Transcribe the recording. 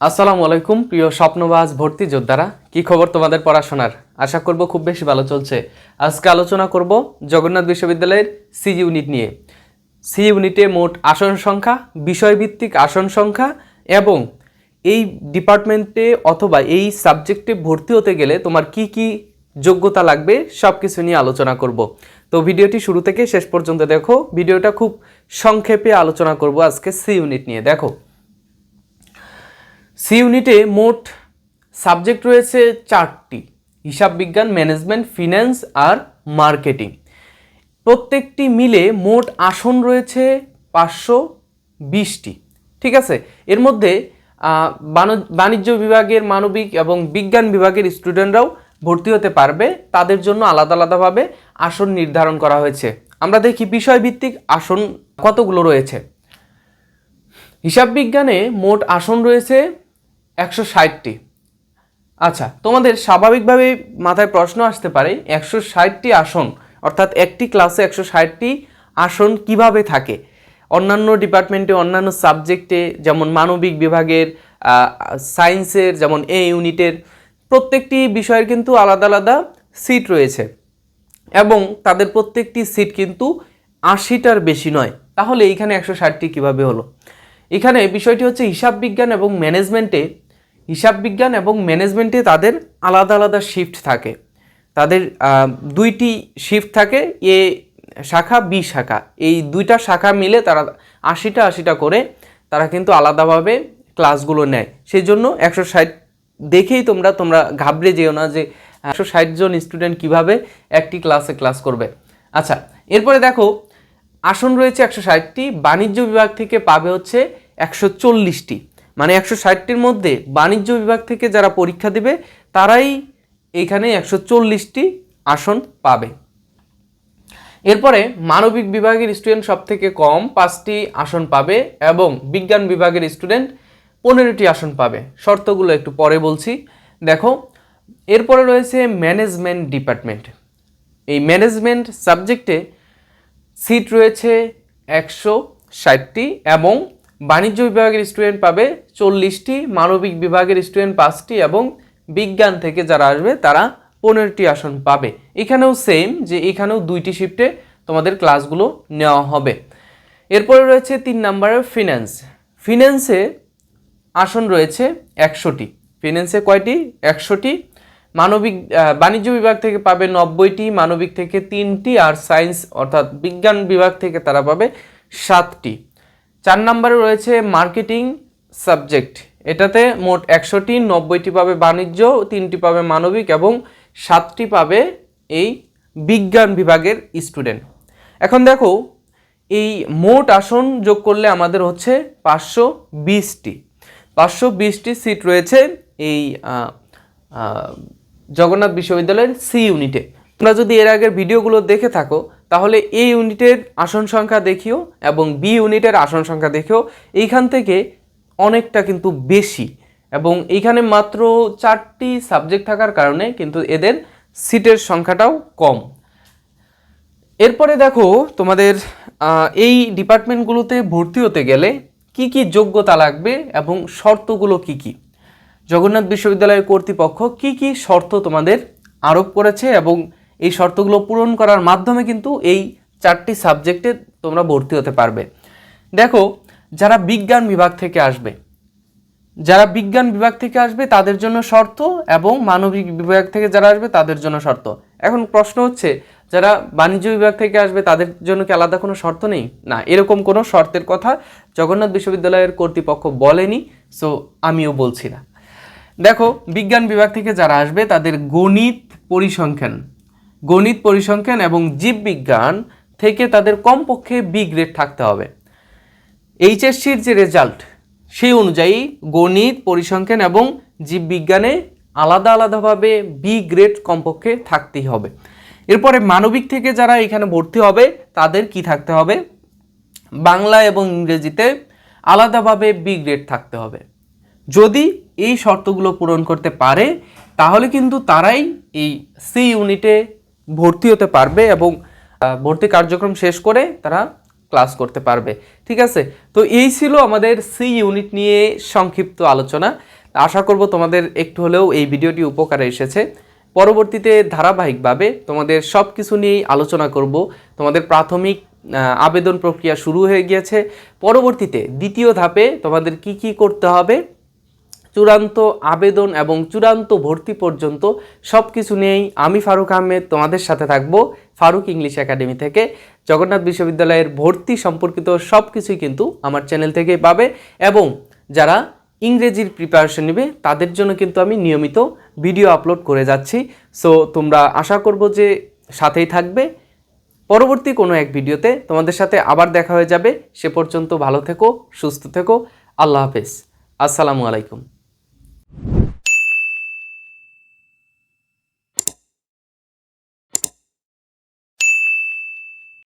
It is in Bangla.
আসসালামু আলাইকুম, প্রিয় স্বপ্নবাজ ভর্তি যোদ্ধারা। কি খবর তোমাদের পড়াশোনার? আশা করব খুব বেশি ভালো চলছে। আজকে আলোচনা করব জগন্নাথ বিশ্ববিদ্যালয়ের সি ইউনিট নিয়ে। সি ইউনিটে মোট আসন সংখ্যা, বিষয়ভিত্তিক আসন সংখ্যা এবং এই ডিপার্টমেন্টে অথবা এই সাবজেক্টে ভর্তি হতে গেলে তোমার কি কি যোগ্যতা লাগবে সব কিছু নিয়ে আলোচনা করব। তো ভিডিওটি শুরু থেকে শেষ পর্যন্ত দেখো। ভিডিওটা খুব সংক্ষেপে আলোচনা করব আজকে সি ইউনিট নিয়ে। দেখো সি ইউনিটে মোট সাবজেক্ট রয়েছে চারটি, হিসাব বিজ্ঞান, ম্যানেজমেন্ট, ফিন্যান্স আর মার্কেটিং। প্রত্যেকটি মিলে মোট আসন রয়েছে পাঁচশো বিশটি, ঠিক আছে? এর মধ্যে বাণিজ্য বিভাগের মানবিক এবং বিজ্ঞান বিভাগের স্টুডেন্টরাও ভর্তি হতে পারবে। তাদের জন্য আলাদা আলাদাভাবে আসন নির্ধারণ করা হয়েছে। আমরা দেখি বিষয়ভিত্তিক আসন কতগুলো রয়েছে। হিসাব বিজ্ঞানে মোট আসন রয়েছে একশো ষাটটি। আচ্ছা তোমাদের স্বাভাবিকভাবে মাথায় প্রশ্ন আসতে পারে, একশো ষাটটি আসন, অর্থাৎ একটি ক্লাসে একশো ষাটটি আসন কীভাবে থাকে? অন্যান্য ডিপার্টমেন্টে, অন্যান্য সাবজেক্টে, যেমন মানবিক বিভাগের সায়েন্সের, যেমন এ ইউনিটের, প্রত্যেকটি বিষয়ের কিন্তু আলাদা আলাদা সিট রয়েছে। এবং তাদের প্রত্যেকটি সিট কিন্তু আশিটার বেশি নয়। তাহলে এইখানে একশো ষাটটি কীভাবে হলো? এখানে বিষয়টি হচ্ছে হিসাব বিজ্ঞান এবং ম্যানেজমেন্টে হিসাব বিজ্ঞান এবং ম্যানেজমেন্টে তাদের আলাদা আলাদা শিফট থাকে। তাদের দুইটি শিফট থাকে, এ শাখা, বি শাখা। এই দুইটা শাখা মিলে তারা আশিটা আশিটা করে তারা কিন্তু আলাদাভাবে ক্লাসগুলো নেয়। সেই জন্য একশো ষাট দেখেই তোমরা তোমরা ঘাবড়ে যেও না যে একশো ষাট জন স্টুডেন্ট কীভাবে একটি ক্লাসে ক্লাস করবে। আচ্ছা এরপরে দেখো, আসন রয়েছে একশো ষাটটি, বাণিজ্য বিভাগ থেকে পাবে হচ্ছে একশো চল্লিশটি। মানে একশো ষাটটির মধ্যে বাণিজ্য বিভাগ থেকে যারা পরীক্ষা দেবে, তারাই এখানে একশো চল্লিশটি আসন পাবে। এরপরে মানবিক বিভাগের স্টুডেন্ট সব থেকে কম পাঁচটি আসন পাবে এবং বিজ্ঞান বিভাগের স্টুডেন্ট পনেরোটি আসন পাবে। শর্তগুলো একটু পরে বলছি। দেখো, এরপরে রয়েছে ম্যানেজমেন্ট ডিপার্টমেন্ট। এই ম্যানেজমেন্ট সাবজেক্টে সিট রয়েছে একশো ষাটটি এবং বাণিজ্য বিভাগের স্টুডেন্ট পাবে চল্লিশটি, মানবিক বিভাগের স্টুডেন্ট পাঁচটি এবং বিজ্ঞান থেকে যারা আসবে তারা পনেরোটি আসন পাবে। এখানেও সেম যে এখানেও দুইটি শিফটে তোমাদের ক্লাসগুলো নেওয়া হবে। এরপরে রয়েছে তিন নম্বরের ফিন্যান্স ফিন্যান্সে আসন রয়েছে একশোটি। ফিন্যান্সে কয়টি? একশোটি। মানবিক বাণিজ্য বিভাগ থেকে পাবে নব্বইটি, মানবিক থেকে তিনটি আর সায়েন্স অর্থাৎ বিজ্ঞান বিভাগ থেকে তারা পাবে সাতটি। চার নম্বরে রয়েছে মার্কেটিং সাবজেক্ট। এটাতে মোট একশোটি নব্বইটি পাবে বাণিজ্য, তিনটি পাবে মানবিক এবং সাতটি পাবে এই বিজ্ঞান বিভাগের স্টুডেন্ট। এখন দেখো, এই মোট আসন যোগ করলে আমাদের হচ্ছে পাঁচশো বিশটি। পাঁচশো বিশটি সিট রয়েছে এই জগন্নাথ বিশ্ববিদ্যালয়ের সি ইউনিটে। তোমরা যদি এর আগের ভিডিওগুলো দেখে থাকো তাহলে এ ইউনিটের আসন সংখ্যা দেখিও এবং বি ইউনিটের আসন সংখ্যা দেখিও। এইখান থেকে অনেকটা কিন্তু বেশি এবং এইখানে মাত্র চারটি সাবজেক্ট থাকার কারণে কিন্তু এদের সিটের সংখ্যাটাও কম। এরপরে দেখো তোমাদের এই ডিপার্টমেন্টগুলোতে ভর্তি হতে গেলে কি কি যোগ্যতা লাগবে এবং শর্তগুলো কি কি? জগন্নাথ বিশ্ববিদ্যালয়ের কর্তৃপক্ষ কি কি শর্ত তোমাদের আরোপ করেছে এবং এই শর্তগুলো পূরণ করার মাধ্যমে কিন্তু এই চারটি সাবজেক্টে তোমরা ভর্তি হতে পারবে। দেখো, যারা বিজ্ঞান বিভাগ থেকে আসবে, যারা বিজ্ঞান বিভাগ থেকে আসবে তাদের জন্য শর্ত এবং মানবিক বিভাগ থেকে যারা আসবে তাদের জন্য শর্ত। এখন প্রশ্ন হচ্ছে, যারা বাণিজ্য বিভাগ থেকে আসবে তাদের জন্য কি আলাদা কোনো শর্ত নেই? না, এরকম কোনো শর্তের কথা জগন্নাথ বিশ্ববিদ্যালয়ের কর্তৃপক্ষ বলেনি সো আমিও বলছি না। দেখো, বিজ্ঞান বিভাগ থেকে যারা আসবে তাদের গণিত পরিসংখ্যান গণিত পরিসংখ্যান এবং জীববিজ্ঞান থেকে তাদের কমপক্ষে বি গ্রেড থাকতে হবে। এইচএসসির যে রেজাল্ট সেই অনুযায়ী গণিত পরিসংখ্যান এবং জীববিজ্ঞানে আলাদা আলাদাভাবে বি গ্রেড কমপক্ষে থাকতেই হবে। এরপরে মানবিক থেকে যারা এখানে ভর্তি হবে, তাদের কি থাকতে হবে? বাংলা এবং ইংরেজিতে আলাদাভাবে বি গ্রেড থাকতে হবে। যদি এই শর্তগুলো পূরণ করতে পারে, তাহলে কিন্তু তারাই এই সি ইউনিটে ভর্তি হতে পারবে এবং ভর্তি কার্যক্রম শেষ করে তারা ক্লাস করতে পারবে। ঠিক আছে? তো এই ছিল আমাদের সি ইউনিট নিয়ে সংক্ষিপ্ত আলোচনা। আশা করব তোমাদের একটু হলেও এই ভিডিওটি উপকারে এসেছে। পরবর্তীতে ধারাবাহিকভাবে তোমাদের সব কিছু নিয়েই আলোচনা করব। তোমাদের প্রাথমিক আবেদন প্রক্রিয়া শুরু হয়ে গিয়েছে। পরবর্তীতে দ্বিতীয় ধাপে তোমাদের কি কি করতে হবে চূড়ান্ত আবেদন এবং চূড়ান্ত ভর্তি পর্যন্ত সব কিছু নিয়েই আমি ফারুক আহমেদ তোমাদের সাথে থাকব ফারুক ইংলিশ একাডেমি থেকে। জগন্নাথ বিশ্ববিদ্যালয়ের ভর্তি সম্পর্কিত সব কিছুই কিন্তু আমার চ্যানেল থেকে পাবে এবং যারা ইংরেজির প্রিপারেশন নেবে, তাদের জন্য কিন্তু আমি নিয়মিত ভিডিও আপলোড করে যাচ্ছি। সো তোমরা আশা করব যে সাথেই থাকবে। পরবর্তী কোনো এক ভিডিওতে তোমাদের সাথে আবার দেখা হয়ে যাবে। সে পর্যন্ত ভালো থেকো, সুস্থ থেকো। আল্লাহ হাফেজ। আসসালামু আলাইকুম।